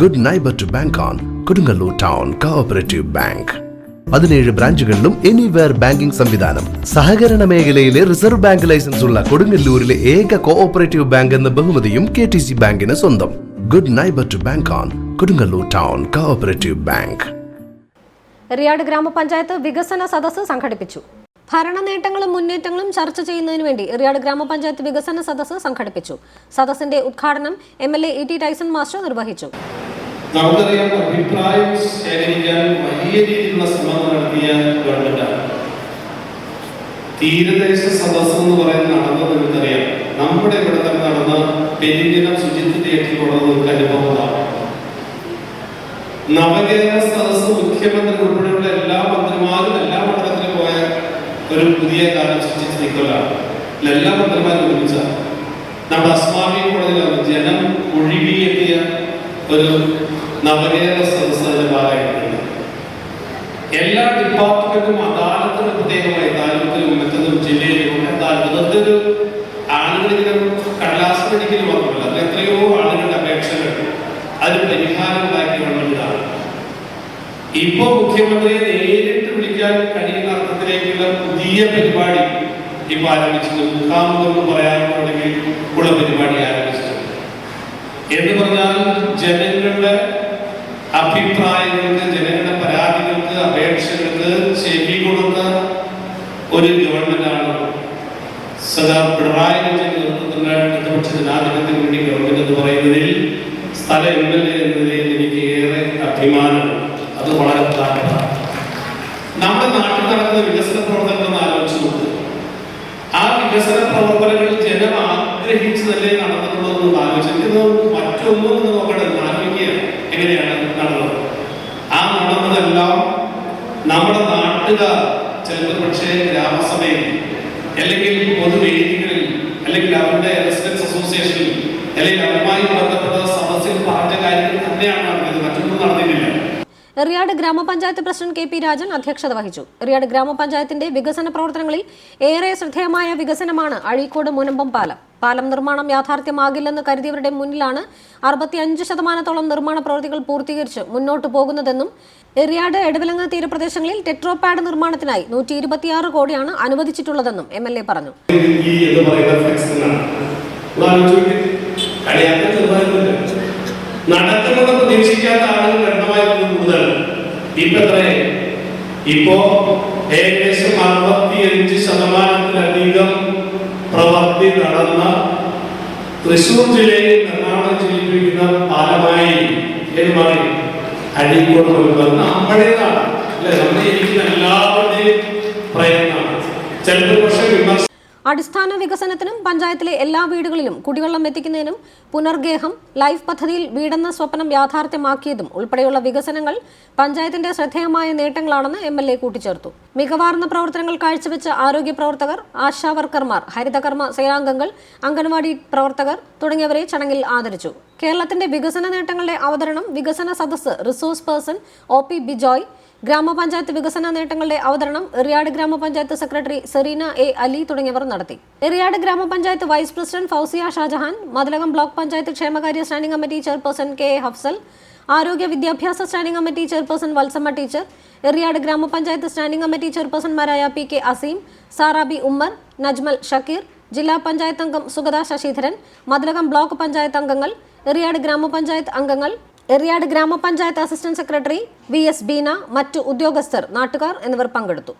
Good neighbour to bank on Kodungallur town cooperative bank പതിനേഴ് ബ്രാഞ്ചുകളിലും anywhere banking സംവിധാനം. സഹകരണ മേഖലയിലെ റിസർവ് ബാങ്ക് ലൈസൻസ് ഉള്ള കൊടുങ്ങല്ലൂരിലെ ഏക കോഓപ്പറേറ്റീവ് ബാങ്ക് എന്ന ബഹുമതിയും കെ ടി സി ബാങ്കിന് സ്വന്തം. Good neighbour to bank on Kodungallur town cooperative bank Eriyad ഗ്രാമപഞ്ചായത്ത് വികസന സദസ് സംഘടിപ്പിച്ചു. ഭരണ നേട്ടങ്ങളും മുന്നേറ്റങ്ങളും ചർച്ച ചെയ്യുന്നതിന് വേണ്ടി റിയാഡ് ഗ്രാമപഞ്ചായത്ത് വികസന സദസ് സംഘടിപ്പിച്ചു. സദസ്സിന്റെ ഉദ്ഘാടനം M L A T Tyson master നിർവഹിച്ചു. നമുക്കറിയാം അഭിപ്രായം ശേഖരിക്കാൻ വലിയ രീതിയിലുള്ള ശ്രമം നടത്തിയ ഗവൺമെന്റാണ് തീരദേശ സദസ്സം എന്ന് പറയുന്നത് നടന്നത് നിങ്ങൾക്കറിയാം. നമ്മുടെ ഇവിടെ തന്നെ നടന്ന പെരിഞ്ഞിനം ശുചിത്വ തിയേറ്ററിൽ കൊണ്ടത് അനുഭവം ഉണ്ടാവും നവകേരള സദസ് മുഖ്യമന്ത്രി ഉൾപ്പെടെയുള്ള എല്ലാ മന്ത്രിമാരും എല്ലാ മണ്ഡലത്തിലും പോയ ഒരു പുതിയ കാലം സൃഷ്ടിച്ച് നിൽക്കലാണ് എല്ലാ മന്ത്രിമാരും ഒരുമിച്ചാണ്. നമ്മുടെ അസ്മാമി കോളേജിലാണ് ജനം ഒഴുകിയെത്തിയ ഒരു നവകേരള സംസ്ഥാനമായ അതിന്റെ എല്ലാ ഡിപ്പാർട്ട്മെന്റും അദാലത്തിന് പ്രത്യേകമായി താലൂക്കിലും മറ്റൊന്നും ജില്ലയിലും അദാലത്ത് വെറുതെ ഒരു ആളുകളിങ്ങനെ കടലാസ് പഠിക്കൽ മാത്രമല്ല അത് എത്രയോ ആളുകളുടെ അപേക്ഷകൾ അതിന് പരിഹാരം ഉണ്ടാക്കി ഗവൺമെന്റാണ് ഇപ്പോ മുഖ്യമന്ത്രിയെ നേരിട്ട് വിളിക്കാൻ കഴിയുന്ന അർത്ഥത്തിലേക്കുള്ള പുതിയ പരിപാടി ഇപ്പൊ ആരംഭിച്ചത് മുഖാമുഖം എന്ന് തുടങ്ങി ഉള്ള പരിപാടി ആരംഭിച്ചത് എന്ന് പറഞ്ഞാൽ ജനങ്ങളുടെ അഭിപ്രായങ്ങൾക്ക് ജനങ്ങളുടെ പരാതികൾക്ക് അപേക്ഷകൾക്ക് ചെവി കൊടുത്ത ഒരു ഗവൺമെന്റാണ് സദാ പിണറായി വിജയൻ നേതൃത്വത്തിലുള്ള ഇടതുപക്ഷ ജനാധിപത്യത്തിന് വേണ്ടി ഗവൺമെന്റ് എന്ന് പറയുന്നതിൽ സ്ഥല എം എൽ എ എന്ന നിലയിൽ എനിക്ക് ഏറെ അഭിമാനമുണ്ട്. അത് വളരെ പ്രധാനമാണ്. നമ്മുടെ നാട്ടിൽ നടക്കുന്ന വികസന പ്രവർത്തനങ്ങൾ ആലോചിച്ചു ആ വികസന പ്രവർത്തനങ്ങൾ ജനം ആഗ്രഹിച്ചതല്ലേ മറ്റൊന്നും നോക്കേണ്ടത് ആലോചിക്കുക എങ്ങനെയാണ് നടന്നത്? ആ നടന്നതെല്ലാം നമ്മുടെ നാട്ടുകാർ ചിലപ്പോൾ പക്ഷേ ഗ്രാമസഭയിൽ അല്ലെങ്കിൽ പൊതുവേദികളിൽ അല്ലെങ്കിൽ അവരുടെ റെസിഡൻസ് അസോസിയേഷനിൽ അല്ലെങ്കിൽ അവരുമായി ബന്ധപ്പെട്ട സദസ്സിൽ പറഞ്ഞ കാര്യങ്ങൾ തന്നെയാണ് നടന്നത് മറ്റൊന്നും നടന്നിട്ടില്ല റിയാഡ് ഗ്രാമപഞ്ചായത്ത് പ്രസിഡന്റ് കെ പി രാജൻ അധ്യക്ഷത വഹിച്ചു. റിയാഡ് ഗ്രാമപഞ്ചായത്തിന്റെ വികസന പ്രവർത്തനങ്ങളിൽ ഏറെ ശ്രദ്ധേയമായ വികസനമാണ് അഴീക്കോട് മുനമ്പം പാലം. പാലം നിർമ്മാണം യാഥാർത്ഥ്യമാകില്ലെന്ന് കരുതിയവരുടെ മുന്നിലാണ് അറുപത്തിയഞ്ച് ശതമാനത്തോളം നിർമ്മാണ പ്രവൃത്തികൾ പൂർത്തീകരിച്ച് മുന്നോട്ട് പോകുന്നതെന്നും എറിയാട് എടവിലങ്ങ് തീരപ്രദേശങ്ങളിൽ ടെട്രോപാഡ് നിർമ്മാണത്തിനായി നൂറ്റി ഇരുപത്തിയാറ് കോടിയാണ് അനുവദിച്ചിട്ടുള്ളതെന്നും എം എൽ എ പറഞ്ഞു. നടക്കുന്നത് പ്രതീക്ഷിക്കാത്ത ആളുകൾ എണ്ണമായിരുന്നു കൂടുതൽ ഇപ്പൊ ഇപ്പോ ഏകദേശം അറുപത്തിയഞ്ച് ശതമാനത്തിലധികം പ്രവർത്തി നടന്ന തൃശൂർ ജില്ലയിൽ എറണാകുളം ജില്ലയിൽ പാലമായി എന്ന് പറയും. അഴീക്കോട് മുൻപ് നമ്മുടേതാണ് അല്ലെ? നമ്മുടെ ഇരിക്കുന്ന എല്ലാവരുടെയും പ്രയത്നമാണ്. ചിലപ്പോൾ പക്ഷേ വിമർശനം അടിസ്ഥാന വികസനത്തിനും പഞ്ചായത്തിലെ എല്ലാ വീടുകളിലും കുടിവെള്ളം എത്തിക്കുന്നതിനും പുനർഗേഹം ലൈഫ് പദ്ധതിയിൽ വീടെന്ന സ്വപ്നം യാഥാർത്ഥ്യമാക്കിയതും ഉൾപ്പെടെയുള്ള വികസനങ്ങൾ പഞ്ചായത്തിന്റെ ശ്രദ്ധേയമായ നേട്ടങ്ങളാണെന്ന് എം എൽ എ കൂട്ടിച്ചേർത്തു. മികവാർന്ന പ്രവർത്തനങ്ങൾ കാഴ്ചവെച്ച ആരോഗ്യ പ്രവർത്തകർ ആശാവർക്കർമാർ ഹരിതകർമ്മ സേനാംഗങ്ങൾ അംഗൻവാടി പ്രവർത്തകർ തുടങ്ങിയവരെ ചടങ്ങിൽ ആദരിച്ചു. കേരളത്തിന്റെ വികസന നേട്ടങ്ങളുടെ അവതരണം വികസന സദസ്സ് resource person O P Bijoy ഗ്രാമപഞ്ചായത്ത് വികസന നേട്ടങ്ങളുടെ അവതരണം എറിയാട് ഗ്രാമപഞ്ചായത്ത് സെക്രട്ടറി സെറീന എ അലി തുടങ്ങിയവർ നടത്തി. എറിയാട് ഗ്രാമപഞ്ചായത്ത് vice president Fousiya Shajahan Mathilakam block panchayat ക്ഷേമകാര്യ standing committee chairperson K A Hafsal ആരോഗ്യ വിദ്യാഭ്യാസ standing committee chairperson Valsamma teacher Eriyad ഗ്രാമപഞ്ചായത്ത് സ്റ്റാൻഡിംഗ് കമ്മിറ്റി ചെയർപേഴ്സൺമാരായ പി കെ അസീം സാറാബി ഉമ്മർ നജ്മൽ ഷക്കീർ ജില്ലാ പഞ്ചായത്ത് അംഗം സുഗത ശശിധരൻ മതിലകം ബ്ലോക്ക് പഞ്ചായത്ത് അംഗങ്ങൾ എറിയാട് ഗ്രാമപഞ്ചായത്ത് അംഗങ്ങൾ എറിയാട് ഗ്രാമപഞ്ചായത്ത് assistant secretary V S Beena മറ്റു ഉദ്യോഗസ്ഥർ നാട്ടുകാർ എന്നിവർ പങ്കെടുത്തു.